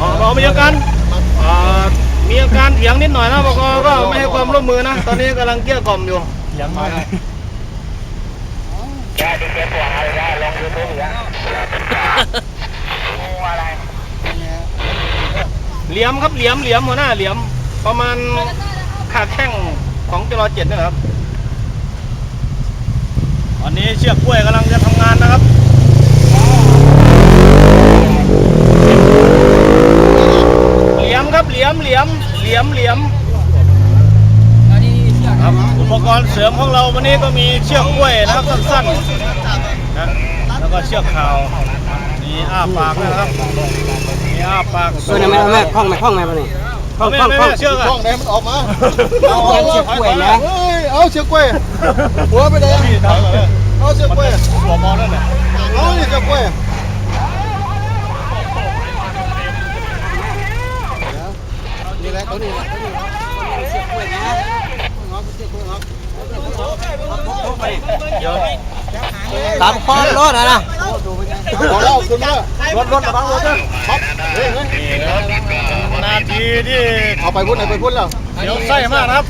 อ๋ออ๋อมีอาการอ่ามีอาการเถียงนิดหน่อยนะบกก็ไม่ให้ความร่วมมือนะ ตอนนี้กำลังเกลี้ยกล่อมอยู่ยังไม่เหลี่ยมครับเหลี่ยมเหลี่ยมหัวหน้าเหลี่ยม ประมาณขาแข้งของจรเจ็ดนี่แหละครับตอนนี้เชือกกล้วยกำลังจะทำงานนะครับ เหลี่ย มครับเหลี่ยมเหลี่ยมเหลี่ยมเหลี่ยมครับอุปกรณ์เสริมของเราวันนี้ก็มีเชือกกล้วยนะครับสั้นๆนะแล้วก็เชือกขาวมีอ้าปากด้วยนะครับมีอ้าปากเออเนี่ยแม่แม่คล้องแม่คล้องแม่ปะนี่คล้องไม่คล้องไม่คล้องไม่เชือกอะช่องไหนมันออกมาเอาเอาเชือกกล้วยนะเฮ้ยเอาเชือกกล้วยหัวไปเลยเอาเชือกกล้วยหัวมองนั่นแหละเอานี่เชือกกล้วยนี่แหละ ตัวนี้แหละตัวนี้แหละเชือกกล้วยนะเอาเชือกกล้วยเอาเดี๋ยวตามคอรถนะนะขอเล่าคุณว่ารถรถระวังรถด้วยครับเฮ้ยเฮ้ยนี่ครับนาทีที่เอาไปพุ่นไหนไปพุ่นแล้วเดี๋ยวไส้มากครับ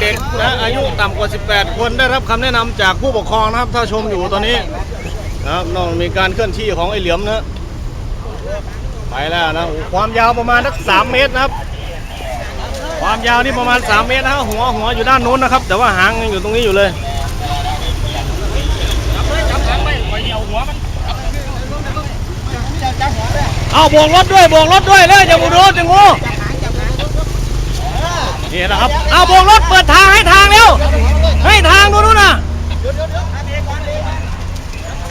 เด็กๆนะอายุต่ำกว่า 18 คนได้รับคำแนะนำจากผู้ปกครองนะครับ ถ้าชมอยู่ตอนนี้นะครับน้องมีการเคลื่อนที่ของไอ้เหลี่ยมนะไปแล้วนะความยาวประมาณสักสเมตรนะครับ ยาวนี่ประมาณ 3 เมตรนะฮะหัวหัวอยู่ด้านนู้นนะครับ แต่ว่าหางยังอยู่ตรงนี้อยู่เลยเอาโบกรถด้วยโบกรถด้วยเลยอย่าบูโดนจังงูนี่นะครับ เอาโบกรถเปิดทางให้ทางเร็วให้ทางนู้นน่ะ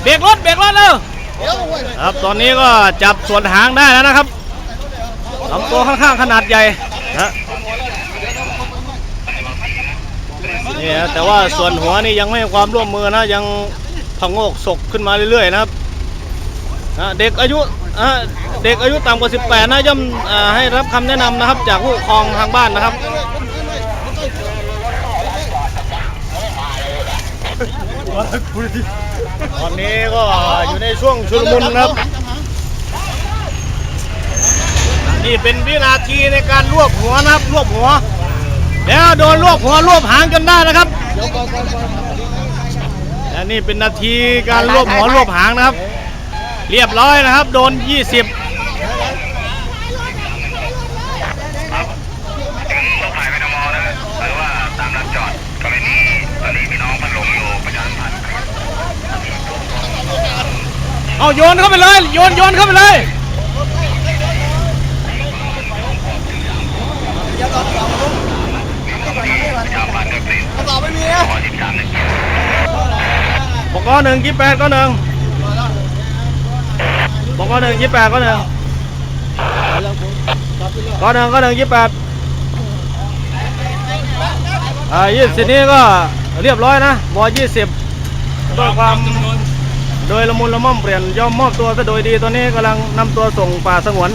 เบรกรถเบรกรถเร็วครับตอนนี้ก็จับส่วนหางได้แล้วนะครับลำตัวค่อนข้างขนาดใหญ่นะ นี่นะแต่ว่าส่วนหัวนี่ยังไม่ให้ความร่วมมือนะยังพะโงกศกขึ้นมาเรื่อยๆนะครับเด็กอายุเด็กอายุต่ำกว่า 18 นะย่อมให้รับคำแนะนำนะครับ จากผู้ปกครองทางบ้านนะครับตอนนี้ก็อยู่ในช่วงชุลมุนนะครับ นี่เป็นวินาทีในการรวบหัวนะครับรวบหัว แล้วโดนรวบหัวรวบหางจนได้นะครับ และนี่เป็นนาทีการรวบหัวรวบหางนะครับ เรียบร้อยนะครับ โดน 20ถ่ายไปทมนะหรือว่าตามร้านจอดกรณีตอนนี้พี่น้องมันหลงอยู่ประชาสัมพันธ์เอาโยนเข้าไปเลย โยนโยนเข้าไปเลย ต่อไม่มีนะ ขอสิบสามหนึ่ง บอกหนึ่งยี่แปดก็หนึ่งบอกหนึ่งยี่แปดก็หนึ่งก็หนึ่งก็หนึ่งยี่แปดอ่ายี่สิบนี้ก็เรียบร้อยนะบอยี่สิบด้วยความโดยละมุนละม่อมเปลี่ยนยอมมอบตัวซะโดยดีตอนนี้กำลังนำตัวส่งป่าสงวน